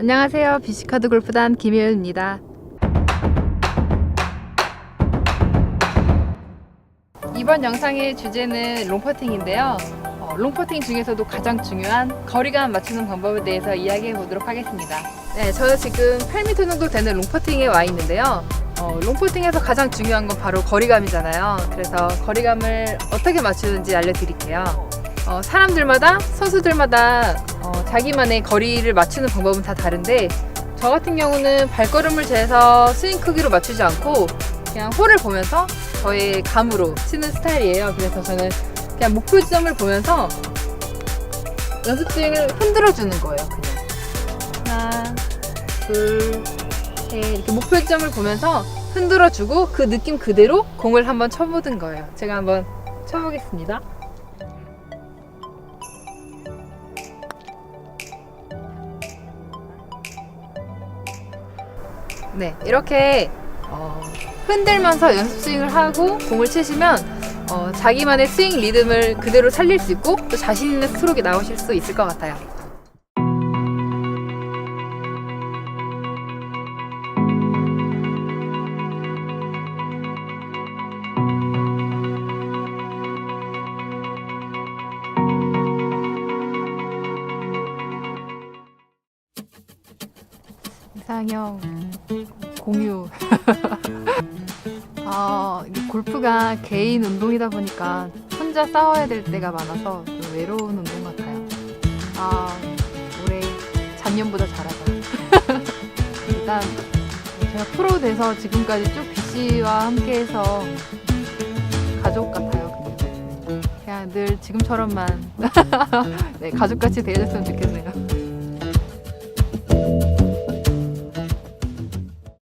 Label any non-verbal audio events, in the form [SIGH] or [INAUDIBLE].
안녕하세요. 비시카드 골프단 김혜은입니다. 이번 영상의 주제는 롱퍼팅인데요. 어, 롱퍼팅 중에서도 가장 중요한 거리감 맞추는 방법에 대해서 이야기해 보도록 하겠습니다. 네, 저는 지금 8m 정도 되는 롱퍼팅에 와 있는데요. 어, 롱퍼팅에서 가장 중요한 건 바로 거리감이잖아요. 그래서 거리감을 어떻게 맞추는지 알려드릴게요. 어, 사람들마다 선수들마다 어, 자기만의 거리를 맞추는 방법은 다 다른데 저 같은 경우는 발걸음을 재서 스윙 크기로 맞추지 않고 그냥 홀을 보면서 저의 감으로 치는 스타일이에요. 그래서 저는 그냥 목표 지점을 보면서 연습 스윙을 흔들어 주는 거예요. 그냥 하나, 둘, 셋 이렇게 목표 지점을 보면서 흔들어 주고 그 느낌 그대로 공을 한번 쳐보는 거예요. 제가 한번 쳐보겠습니다. 네, 이렇게 어, 흔들면서 연습 스윙을 하고 공을 치시면 어, 자기만의 스윙 리듬을 그대로 살릴 수 있고 또 자신 있는 스트로크가 나오실 수 있을 것 같아요. 이상형 공유. 아, [LAUGHS] 이게 골프가 개인 운동이다 보니까 혼자 싸워야 될 때가 많아서 좀 외로운 운동 같아요. 아, 올해 작년보다 잘하자. [LAUGHS] 일단 제가 프로 돼서 지금까지 쭉 BC와 함께해서 가족 같아요. 그냥, 그냥 늘 지금처럼만 [LAUGHS] 네, 가족같이 대해줬으면 좋겠네요.